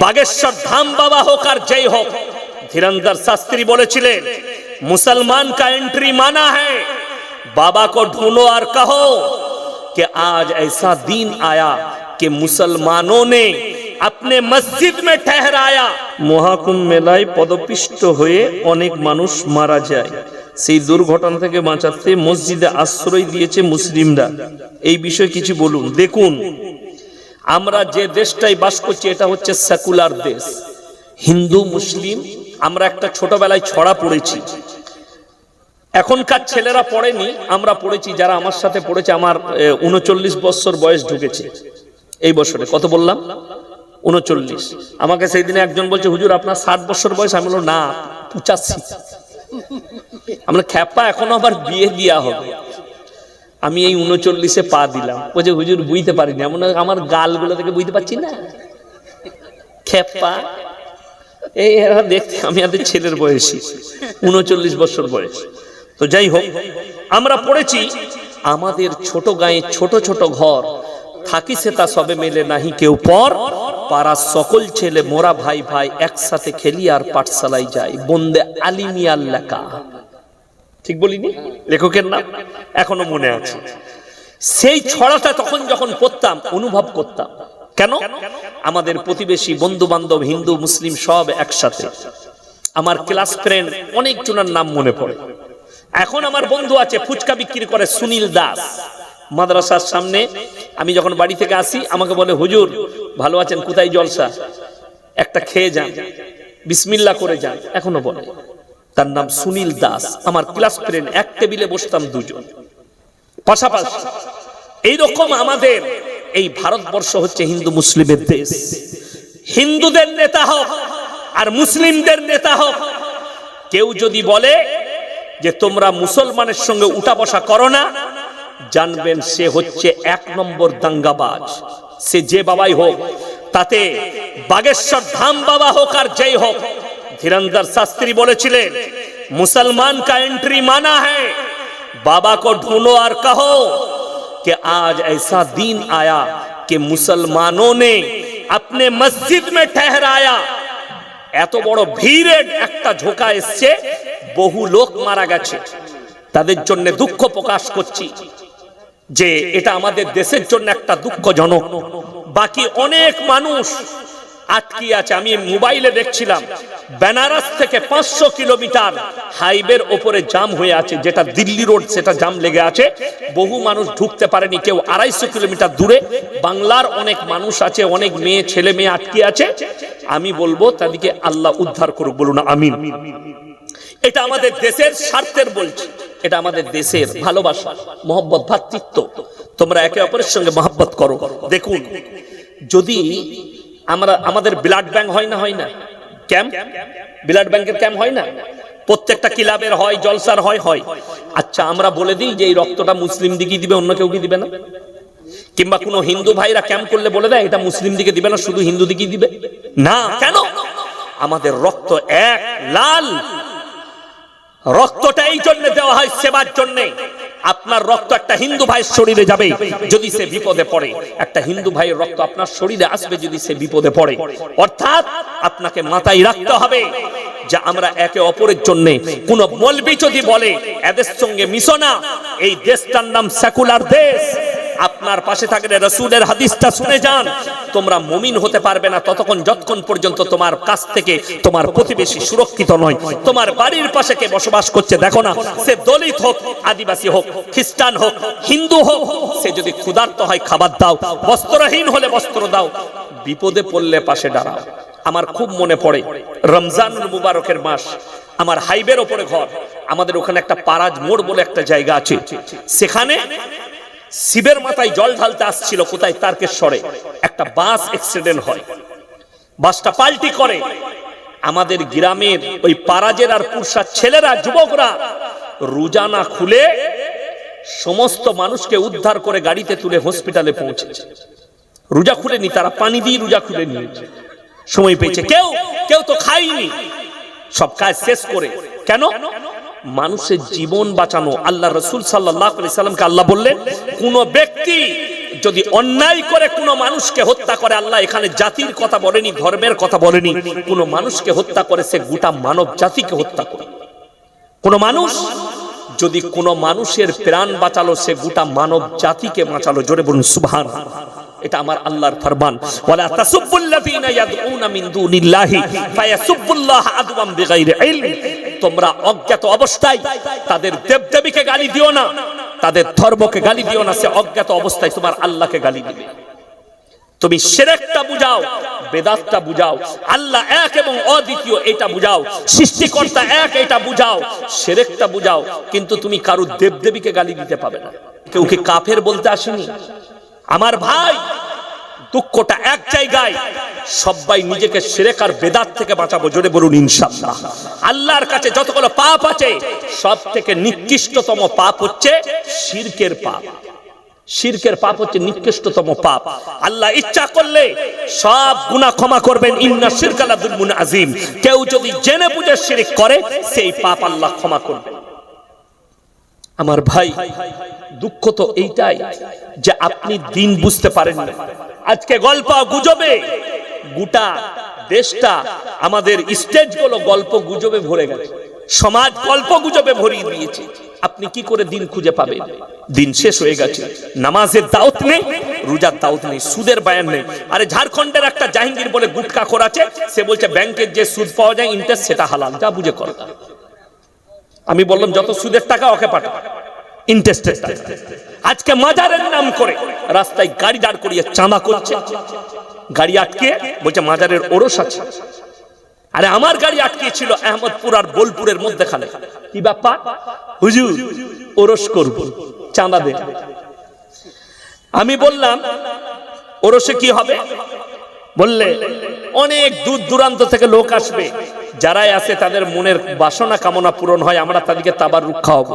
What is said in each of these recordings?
बागेश्वर धाम बाबा होकर আর जय হোক धीरंधर शास्त्री বলেছিলেন मुसलमान का एंट्री माना है बाबा को ढूंढो और कहो कि आज ऐसा दिन आया कि मुसलमानों ने अपने मस्जिद में ठहराया মহাকুম্ভ মেলায় পদপিষ্ট হয়ে অনেক মানুষ মারা যায় সেই দুর্ঘটনা থেকে বাঁচাতে মসজিদে আশ্রয় দিয়েছে মুসলিমরা এই বিষয়ে কিছু বলুন দেখুন আমরা যে দেশটাই বাস করছি, এটা হচ্ছে সেকুলার দেশ। হিন্দু, মুসলিম, আমরা একটা ছোটবেলায় ছড়া পড়েছি। এখনকার ছেলেরা পড়েনি, আমরা পড়েছি, যারা আমার সাথে পড়েছে, আমার উনচল্লিশ বছর বয়স ঢুকেছে। এই বছরে, কত বললাম? উনচল্লিশ। আমাকে সেই দিনে একজন বলছে, হুজুর, আপনার ষাট বছর বয়স? আমি বললাম, না, পঁচাশি। আমরা, খ্যাপা, এখনও আবার বিয়ে দেওয়া হবে। আমি এই উনচল্লিশে পা দিলাম। ও যে হুজুর বুঝতে পারিনি, এমন আমার গালগুলো থেকে বুঝতে পারছি না। খেপা এই এরা আমি আমাদের ছেলের বয়সী, উনচল্লিশ বছর বয়স। তো যাই হোক, আমরা পড়েছি, আমাদের ছোট গায়ে ছোট ছোট ঘর, থাকি সে তা সবে মেলে নাহি কেউ পর পাড়ার সকল ছেলে মোরা ভাই ভাই একসাথে খেলি আর পাঠশালায় যাই বন্দে আলিমিয়াল লেখা ঠিক বলিনি? লেখকের নাম? এখনও মনে আছে। সেই ছড়াটা তখন যখন পড়তাম, অনুভব করতাম। কেন? আমাদের প্রতিবেশী বন্ধু বান্ধব হিন্দু, মুসলিম সব একসাথে। আমার ক্লাস ফ্রেন্ড অনেক জনের নাম মনে পড়ে। এখন আমার বন্ধু আছে, ফুচকা বিক্রি করে সুনীল দাস। মাদ্রাসার সামনে আমি যখন বাড়ি থেকে আসি, আমাকে বলে, হুজুর, ভালো আছেন? কোথায় জলসা? একটা খেয়ে যান। বিসমিল্লা করে যান, এখনও বলে। তার নাম সুনীল দাস। আমার ক্লাস ফ্রেন্ড এক টেবিলে বসতাম দুজন। পাশাপাশি এইরকম আমাদের এই ভারতবর্ষ হচ্ছে হিন্দু মুসলিমের দেশ। হিন্দুদের নেতা হোক আর মুসলিমদের নেতা হোক, কেউ যদি বলে যে তোমরা মুসলমানের সঙ্গে উঠা বসা করো না, জানবেন সে হচ্ছে এক নম্বর দাঙ্গাবাজ। সে যে বাবাই হোক, তাতে বাগেশ্বর ধাম বাবা হোক আর যেই হোক धीरंधर शास्त्री বলেছিলেন मुसलमान का एंट्री माना है बाबा को ढूंढो और कहो कि आज ऐसा दिन आया कि मुसलमानों ने अपने मस्जिद में ठहराया এত বড় ভিড়ের একটা ঝোঁকা এসছে বহু লোক মারা গেছে তাদের জন্য দুঃখ প্রকাশ করছি যে এটা আমাদের দেশের জন্য একটা দুঃখজনক বাকি অনেক মানুষ আটকি আছে? আমি মোবাইলে দেখছিলাম, বেনারস থেকে পাঁচশো কিলোমিটার হাইওয়ের ওপরে জাম হয়ে আছে, যেটা দিল্লি রোড, সেটা জাম লেগে আছে। বহু মানুষ ঢুকতে পারেনি, কেউ আড়াইশো কিলোমিটার দূরে। বাংলার অনেক মানুষ আছে, অনেক মেয়ে, ছেলে মেয়ে আটকে আছে। আমি বলব, তাদেরকে আল্লাহ উদ্ধার করুক, বলুন আমিন। এটা আমাদের দেশের স্বার্থের বলছি, এটা আমাদের দেশের ভালোবাসা, মোহব্বত, ভাতৃত্ব। তোমরা একে অপরের সঙ্গে মহব্বত করো। দেখুন, যদি আমরা, আমাদের ব্লাড ব্যাংক হয় না হয় না। ক্যাম্প ব্লাড ব্যাংকের ক্যাম্প হয় না? প্রত্যেকটা ক্লাবের হয়, জলসার হয় হয়। আচ্ছা আমরা বলে দিই যে এই রক্তটা মুসলিম দিকে দিবে, অন্য কেউ কি দিবে না? কিংবা কোনো হিন্দু ভাইরা ক্যাম্প করলে বলে দেয়, এটা মুসলিম দিকে দিবে না, শুধু হিন্দু দিকে দিবে? না, কেন? আমাদের রক্ত এক, লাল। রক্তটা এই জন্য দেওয়া হয় সেবার জন্য। আপনার রক্ত একটা হিন্দু ভাইয়ের শরীরে যাবে, যদি সে বিপদে পড়ে। একটা হিন্দু ভাইয়ের রক্ত আপনার শরীরে আসবে যদি সে বিপদে পড়ে। অর্থাৎ আপনাকে মাথায় রাখতে হবে যা আমরা একে অপরের জন্য কোন মলবি যদি বলে, এদের সঙ্গে মিশো না। এই দেশটার নাম সেকুলার দেশ। আপনার পাশে থাকলে রসুলের হাদিসটা শুনে যান। তোমরা মমিন হতে পারবে না ততক্ষণ, যতক্ষণ পর্যন্ত তোমার কাছ থেকে তোমার প্রতিবেশী সুরক্ষিত নয়। তোমার বাড়ির পাশে কে বসবাস করছে, দেখো না, সে দলিত হোক, আদিবাসী হোক, খ্রিস্টান হোক, হিন্দু হোক, সে যদি ক্ষুধার্ত হয়, খাবার দাও, বস্ত্রহীন হলে বস্ত্র দাও, বিপদে পড়লে পাশে দাঁড়াও। আমার খুব মনে পড়ে, রমজানুল মুবারকের মাস, আমার হাইবের ওপরে ঘর, আমাদের ওখানে একটা পারাজ মোড় বলে একটা জায়গা আছে। সেখানে শিবের মাথায় জল ঢালতে আসছিল, কোথায়? তারকেশ্বরে। একটা বাস অ্যাক্সিডেন্ট হয়। বাসটা পাল্টি করে। আমাদের গ্রামের ওই পারাজের আর পুরসার ছেলেরা, যুবকরা রোজানা খুলে সমস্ত মানুষকে উদ্ধার করে গাড়িতে তুলে হসপিটালে পৌঁছেছে। রোজা খুলেনি, তারা পানি দিয়ে রোজা খুলে নিয়েছে। সময় পেয়েছে। কেউ কেউ তো খায়নি। সব কাজ শেষ করে। কেন? মানুষের জীবন বাঁচানো। আল্লাহ রসুল সাল্লাহ সাল্লামকে আল্লাহ বললেন, কোন ব্যক্তি যদি অন্যায় করে কোনো মানুষকে হত্যা করে, আল্লাহ এখানে জাতির কথা বলেনি, ধর্মের কথা বলেনি। কোনো মানুষকে হত্যা করে, সে গোটা মানব জাতিকে হত্যা করে। কোনো মানুষ যদি কোনো মানুষের প্রাণ বাঁচালো, সে গোটা মানব জাতিকে বাঁচালো। জোরে বলুন সুবহান এটা আমার আল্লাহর ফরমান। ওয়ালা তাসুবুল্লাযিনা ইয়াদউনা মিন দুনিল্লাহি, ফায়াসুবুল্লাহ আদওয়াম বিগাইরি ইলম। তোমরা অজ্ঞাত অবস্থায় তাদের দেবদেবীকে গালি দিও না, তাদের ধর্মকে গালি দিও না, সে অজ্ঞাত অবস্থায় তোমার আল্লাহকে গালি দিবে। তুমি সেরেকটা বুঝাও, বেদাতটা বুঝাও, আল্লাহ এক এবং অদ্বিতীয় এটা বুঝাও, সৃষ্টিকর্তা এক এটা বুঝাও, সেরেকটা বুঝাও, কিন্তু তুমি কারও দেবদেবীকে গালি দিতে পাবে না। কেউ কি কাফের বলতে আসেনি? আমার ভাই, দুঃখটা এক জায়গায়, সবাই নিজেকে সেরেক আর বেদাত থেকে বাঁচাবো, জোরে বলুন ইনশাআল্লাহ। আল্লাহর কাছে যতগুলো পাপ আছে সব থেকে নিকৃষ্টতম পাপ হচ্ছে শিরকের পাপ। শিরকের পাপ হচ্ছে নিকৃষ্টতম পাপ। আল্লাহ ইচ্ছা করলে সব গুনাহ ক্ষমা করবেন, ইন্না শিরকালা দুলমুন আজিম কেউ যদি জেনে বুঝে শিরিক করে, সেই পাপ আল্লাহ ক্ষমা করবেন। আমার ভাই, দুঃখ তো এইটাই যে আপনি দিন বুঝতে পারেন না। আজকে গল্প গুজবে, গোটা দেশটা আমাদের স্টেজগুলো গল্প গুজবে ভরে গেছে। সমাজ গল্প গুজবে ভরিয়ে দিয়েছে। আপনি কি করে দিন খুঁজে পাবেন? দিন শেষ হয়ে গেছে। নামাজের দাওত নেই, রোজার দাওত নেই, সুদের বায়ান নেই। আরে ঝাড়খণ্ডের একটা জাহাঙ্গীর বলে গুটকা করাছে সে বলছে, ব্যাংকের যে সুদ পাওয়া যায় ইন্টারেস্ট সেটা হালাল। যা বুঝে কর। আমি বললাম, যত সুদের টাকা ওকে পাঠা ইন্টারেস্টের টাকা। আজকে মাজারের নাম করে রাস্তায় গাড়ি দাঁড় করিয়ে চাঁদা করছে। গাড়ি আটকে বলছে, মাজারের ওরস আছে। আরে আমার গাড়ি আটকে ছিল আহমদপুর আর বোলপুরের মধ্যেখানে। কি ব্যাপার? হুজুর, ওরস করব, চাঁদা দে আমি বললাম, ওরসে কি হবে? বললে, অনেক দূর দূরান্ত থেকে লোক আসবে। যারাই আসে তাদের মনের বাসনা কামনা পূরণ হয়, আমরা তাদেরকে তাবার রক্ষা হব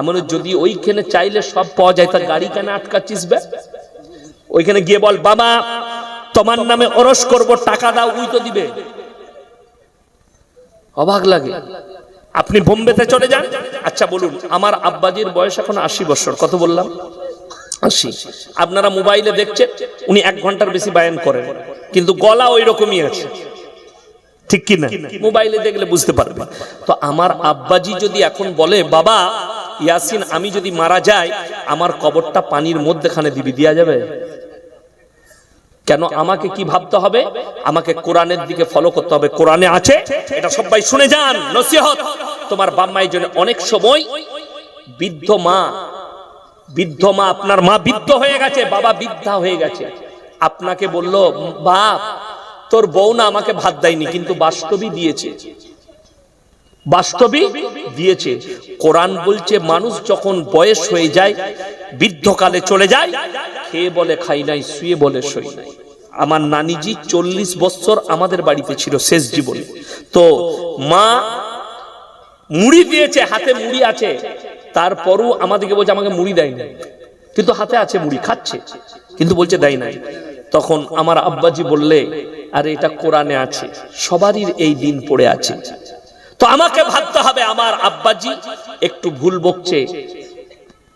এমন যদি ওইখানে চাইলে সব পাওয়া যায়, তা গাড়ি কেন আটকাচ্ছিস বে ওইখানে গিয়ে বল, বাবা, তোমার নামে অরস করব, টাকা দাও, উই তো দিবে। অবাক লাগে। আপনি বোম্বেতে চলে যান? আচ্ছা বলুন, আমার আব্বাজির বয়স এখন আশি বছর, কত বললাম? আপনারা মোবাইলে দেখছেন, উনি এক ঘণ্টার বেশি বায়ান করেন। কিন্তু গলা ওই রকমই আছে। ঠিক কি না মোবাইলে দেখলে বুঝতে পারবে তো আমার আব্বাজি যদি এখন বলে, বাবা, ইয়াসিন, আমি যদি মারা যাই, আমার কবরটা পানির মধ্যেখানে দিবি দেওয়া যাবে? কেন আমাকে কি ভাবতে হবে? আমাকে কোরআনের দিকে ফলো করতে হবে। কোরআনে আছে, এটা সবাই শুনে যান, নসিহত। তোমার বাম্মাই জন্য অনেক সময় বৃদ্ধ মা বৃদ্ধ মা, আপনার মা বৃদ্ধ হয়ে গেছে, বাবা বৃদ্ধা হয়ে গেছে। আপনাকে বলল, বাপ, তোর বউ না আমাকে ভাত দেয়নি, কিন্তু বাস্তবই দিয়েছে। বাস্তবই দিয়েছে। কোরআন বলছে, মানুষ যখন বয়স হয়ে যায়, বৃদ্ধকালে চলে যায়, খেয়ে বলে, খাই নাই, শুয়ে বলে সই নাই। আমার নানিজি চল্লিশ বছর আমাদের বাড়িতে ছিল, শেষ জীবনে। তো মা, মুড়ি দিয়েছে, হাতে মুড়ি আছে। তারপরও আমাদেরকে বলছে, আমাকে মুড়ি দেয়নি। কিন্তু হাতে আছে মুড়ি, খাচ্ছে, কিন্তু বলছে দেয় নাই। তখন আমার আব্বাজি বললে, আরে, এটা কোরআনে আছে, সবারই এই দিন পড়ে আছে। তো আমাকে ভাবতে হবে, আমার আব্বাজি একটু ভুল বকছে।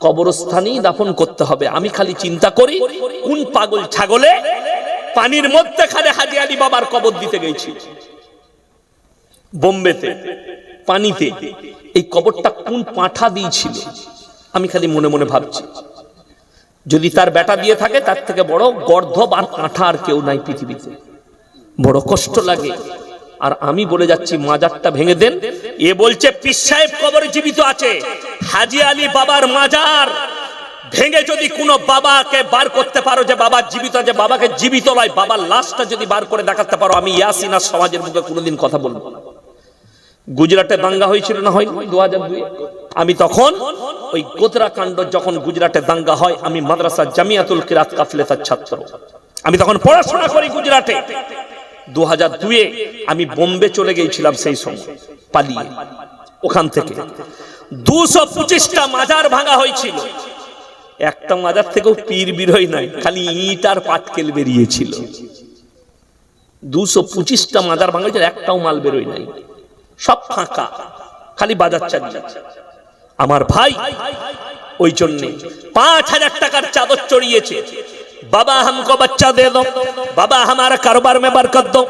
কবরস্থানেই দাফন করতে হবে। আমি খালি চিন্তা করি, কোন পাগল ছাগলে পানির মধ্যে খালে হাজি আলী বাবার কবর দিতে গেছি। বোম্বেতে। পানিতে এই কবরটা কোন পাঁঠা দিয়েছিল? আমি খালি মনে মনে ভাবছি। যদি তার বেটা দিয়ে থাকে, তার থেকে বড় গর্ধব আর কাঁঠা আর কেউ নাই পৃথিবীতে। বড় কষ্ট লাগে। আর আমি বলে যাচ্ছি, মাজারটা ভেঙে দেন। এ বলছে পিস সাহেব কবরে জীবিত আছে। হাজি আলী বাবার মাজার ভেঙে যদি কোনো বাবাকে বার করতে পারো যে বাবা জীবিত আছে, বাবাকে জীবিত নয়, বাবার লাশটা যদি বার করে দেখাতে পারো, আমি ইয়াসিনা সমাজের মুখে কোনোদিন কথা বলব না। গুজরাটে দাঙ্গা হয়েছিল না হয়? দু হাজার দুই। আমি তখন ওই গোতরা কাণ্ড যখন গুজরাটে দাঙ্গা হয়, আমি মাদ্রাসা জামিয়াতুল কিরাত কাফলেতার ছাত্র। আমি তখন পড়াশোনা করি গুজরাটে। দু হাজার দুয়ে আমি বোম্বে চলে গিয়েছিলাম সেই সময়, পালিয়ে। ওখান থেকে দুশো পঁচিশটা মাজার ভাঙা হয়েছিল। একটা মাজার থেকেও পীর বিরই নাই, খালি ইট আর পাটকেল বেরিয়েছিল। দুশো পঁচিশটা মাজার ভাঙা হয়েছিল, একটাও মাল বেরোয় নাই। সব ফাঁকা খালি বাজার চালিয়ে আমার ভাই ওই জন্যে পাঁচ হাজার টাকার চাদর চড়িয়েছে बाबा हमको बच्चा दे दो বাবা हमारा कारोबार में बरकत दो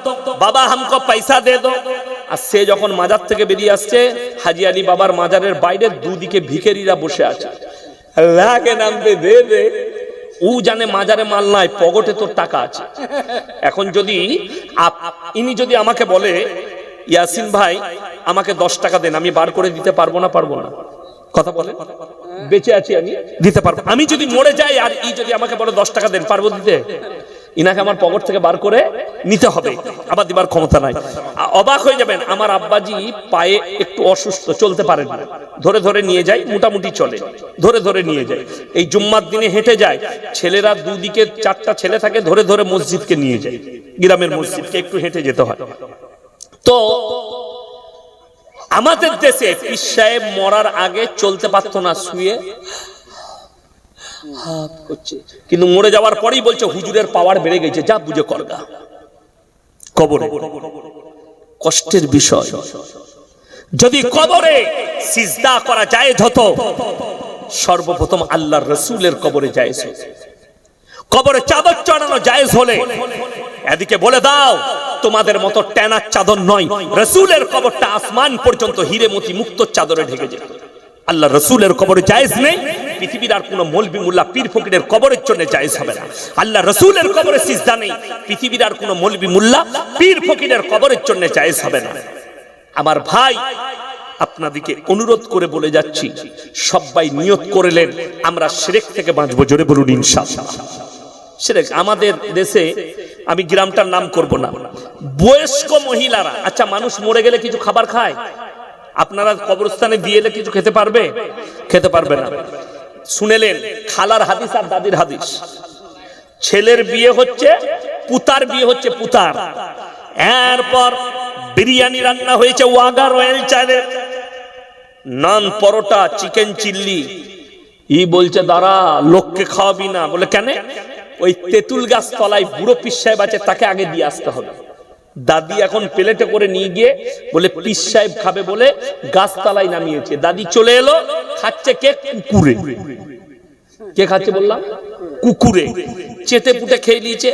বাবা हमको पैसा दे दो আর সে যখন মাজার থেকে বেরিয়ে আসছে হাজি আলী বাবার মাজারের বাইরে দুদিকে ভিখারিরা বসে আছে আল্লাহকে নাম পে দে দে ও জানে মাজারে মাল নাই পকেটে তোর টাকা আছে এখন যদি আপ- ইনি যদি আমাকে বলে ইয়াসিন ভাই, আমাকে দশ টাকা দেন, আমি বার করে দিতে পারব না পারব না। কথা বলে বেঁচে আছি আমি, দিতে পারব। আমি যদি মরে যাই আর ই যদি আমাকে বলে দশ টাকা দেন, পারব দিতে? ইনাকে আমার পকেট থেকে বার করে নিতে হবে। আবার দিবার ক্ষমতা নাই। অবাক হয়ে যাবেন, আমার আব্বাজি পায়ে একটু অসুস্থ, চলতে পারেন না। ধরে ধরে নিয়ে যায়, মোটামুটি চলে। ধরে ধরে নিয়ে যায়। এই জুম্মার দিনে হেঁটে যায়, ছেলেরা দুদিকে চারটা ছেলে থাকে, ধরে ধরে মসজিদকে নিয়ে যায়। গ্রামের মসজিদকে একটু হেঁটে যেতে হয়। তো আমাদের দেশে পীর মরার আগে চলতে পারতো না, শুয়ে করছে। কিন্তু মরে যাওয়ার পরেই বলছে, হুজুরের পাওয়ার বেড়ে গেছে, যা বুঝে করগা কবরে কষ্টের বিষয়। যদি কবরে সিজদা করা যায় হতো, সর্বপ্রথম আল্লাহর রসুলের কবরে হতো। কবরে চাদর চড়ানো জায়েজ হলে, এদিকে বলে দাও তোমাদের মতো ট্যানার চাদর নয়। রসুলের কবরটা আসমান পর্যন্ত হিরে মতি মুক্ত চাদরে ঢেকে যেত। আল্লাহ রসুলের কবরে জায়েজ নেই। পৃথিবীর আর কোন মলবি মুল্লা পীর ফকিরের কবরের জন্য জায়েজ হবে না। আল্লাহ রসুলের কবরে সিজদা নেই। পৃথিবীর আর কোন মলবি মুল্লা পীর ফকিরের কবরের জন্য জায়েজ হবে না। আমার ভাই, আপনাদিকে অনুরোধ করে বলে যাচ্ছি সবাই নিয়ত করলেন আমরা শিরেক থেকে বাঁচবো, জোরে বলুন ইনশাআল্লাহ। শিরেক আমাদের দেশে আমি গ্রামটার নাম করব না। বয়স্ক মহিলারা আচ্ছা মানুষ মরে গেলে কিছু খাবার খায়? আপনারা কবরস্থানে দিয়ে এলে কিছু খেতে পারবে? খেতে পারবে না। শুনেলেন, খালার হাদিস আর দাদির হাদিস। ছেলের বিয়ে হচ্ছে, পুতার বিয়ে হচ্ছে পুতার। এরপর বিরিয়ানি রান্না হয়েছে ওয়াগা রয়্যাল চালের। নান, পরোটা, চিকেন চিল্লি। ই বলছে, দাঁড়া, লোককে খাওয়াবি না। বলে, কেন? ওই তেঁতুল গাছ তলায় বুড়ো পিস সাহেব আছে, তাকে আগে দিয়ে আসতে হবে। দাদি এখন প্লেটে করে নিয়ে গিয়ে বলে, পিস সাহেব খাবে বলে গাছতলায় নামিয়েছে। দাদি চলে এলো, খাচ্ছে কে? কুকুরে। কে খাচ্ছে বললাম? কুকুরে। চেতে পুটে খেয়ে নিয়েছে।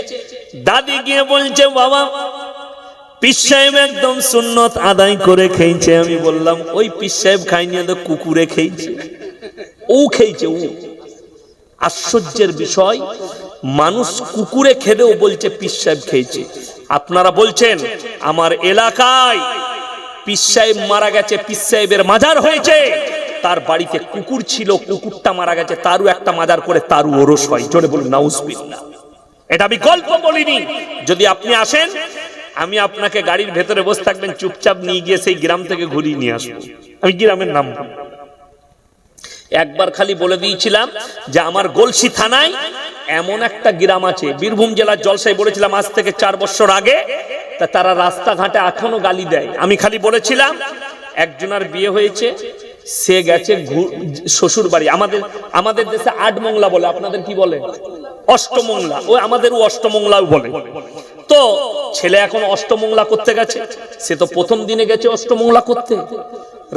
দাদি গিয়ে বলছে, বাবা, পিস সাহেব একদম সুন্নত আদায় করে খেয়েছে। আমি বললাম, ওই পিস সাহেব খাইনি তো কুকুরে খেয়েছে। ও খেয়েছে ও আশ্চর্যের বিষয়, মানুষ কুকুরে খেলেও বলছে, পিস সাহেব খেয়েছে। আপনারা বলছেন, আমার এলাকায় পিস সাহেব মারা গেছে, পিস সাহেবের মাজার হয়েছে। তার বাড়িতে কুকুর ছিল, কুকুরটা মারা গেছে, তারও একটা মাজার করে তারও ওরস হয়। জোরে বলুন নাউজবিল্লাহ এটা আমি গল্প বলিনি। যদি আপনি আসেন, আমি আপনাকে গাড়ির ভেতরে বসে থাকবেন, চুপচাপ নিয়ে গিয়ে সেই গ্রাম থেকে ঘুরিয়ে নিয়ে আসব। আমি গ্রামের নাম। একবার খালি বলে দিয়েছিলাম যে আমার গলসি থানায় এমন একটা গ্রাম আছে। বীরভূম জেলার জলসাই বলেছিলাম, আজ থেকে চার বছর আগে, তা তারা রাস্তাঘাটে এখনও গালি দেয়। আমি খালি বলেছিলাম, একজনের বিয়ে হয়েছে, সে গেছে শ্বশুর বাড়ি আমাদের আমাদের দেশে আট মংলা বলে, আপনাদের কি বলে? অষ্টমংলা। ও আমাদেরও অষ্টমংলাও বলে। তো ছেলে এখন অষ্টমংলা করতে গেছে। সে তো প্রথম দিনে গেছে অষ্টমংলা করতে।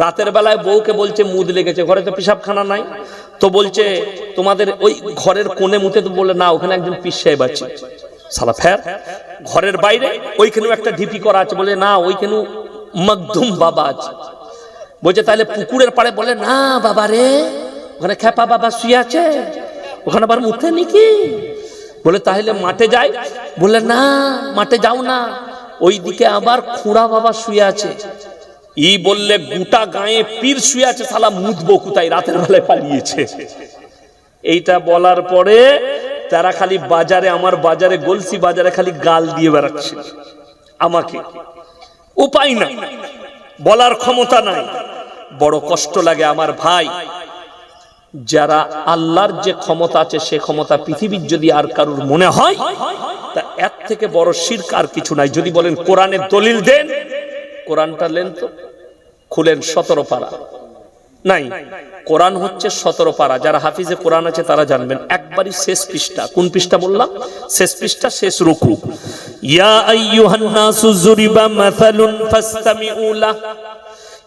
রাতের বেলায় বউকে বলছে, মুদ লেগেছে, ঘরে তো পেশাবখানা নাই। তো বলছে, তোমাদের ওই ঘরের কোণে মুতে তো বলে না, ওখানে একজন পিস সাহেব আছে। সালা ফের, ঘরের বাইরে ওইখানেও একটা ঢিপি করা আছে, বলে, না, ওইখানেও মকদুম বাবা আছে। বলছে, তাহলে পুকুরের পাড়ে বলে, না, বাবা রে, ওখানে খেপা বাবা শুয়ে আছে। ওখানে আবার মুতে নাকি? বলে, তাহলে মাঠে যাই? বলে না, মাঠে যাও না। ওই দিকে আবার খুঁড়া বাবা শুয়ে আছে। ই বললে, গোটা গায়ে পীর শুয়ে আছে সালা মুদবো কোথায়? রাতের বেলায় পালিয়েছে। এইটা বলার পরে তারা খালি বাজারে, আমার বাজারে, গলসি বাজারে খালি গাল দিয়ে বেড়াচ্ছে। আমাকে। উপায় নাই। বলার ক্ষমতা নাই। বড় কষ্ট লাগে আমার ভাই। যারা আল্লাহর যে ক্ষমতা আছে, সে ক্ষমতা পৃথিবীর যদি আর কারুর মনে হয়, তা এর থেকে বড় শির্ক আর কিছু নাই। যদি বলেন, কোরআনের দলিল দেন, কোরআনটা লেন তো। খুলেন সতেরো পারা। নাই, কোরআন হচ্ছে সতেরো পারা। যারা হাফিজে কোরআন আছে, তারা জানবেন। একবারই শেষ পৃষ্ঠা। কোন পৃষ্ঠা বললাম? শেষ পৃষ্ঠা, শেষ রুকু। ইয়া আইয়ুহান নাসু যুরিবা মাসালুন ফাসতামিউ লাহ।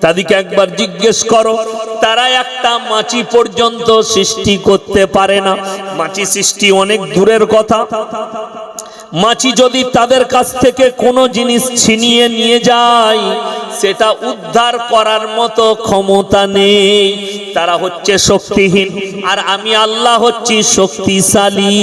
তাদেরকে একবার জিজ্ঞেস করো, তারা একটা মাছি পর্যন্ত সৃষ্টি করতে পারে না। মাছি সৃষ্টি অনেক দূরের কথা। মাছি যদি তাদের কাছ থেকে কোনো জিনিস ছিনিয়ে নিয়ে যায়, সেটা উদ্ধার করার মতো ক্ষমতা নেই। তারা হচ্ছে শক্তিহীন। আর আমি আল্লাহ হচ্ছি শক্তিশালী।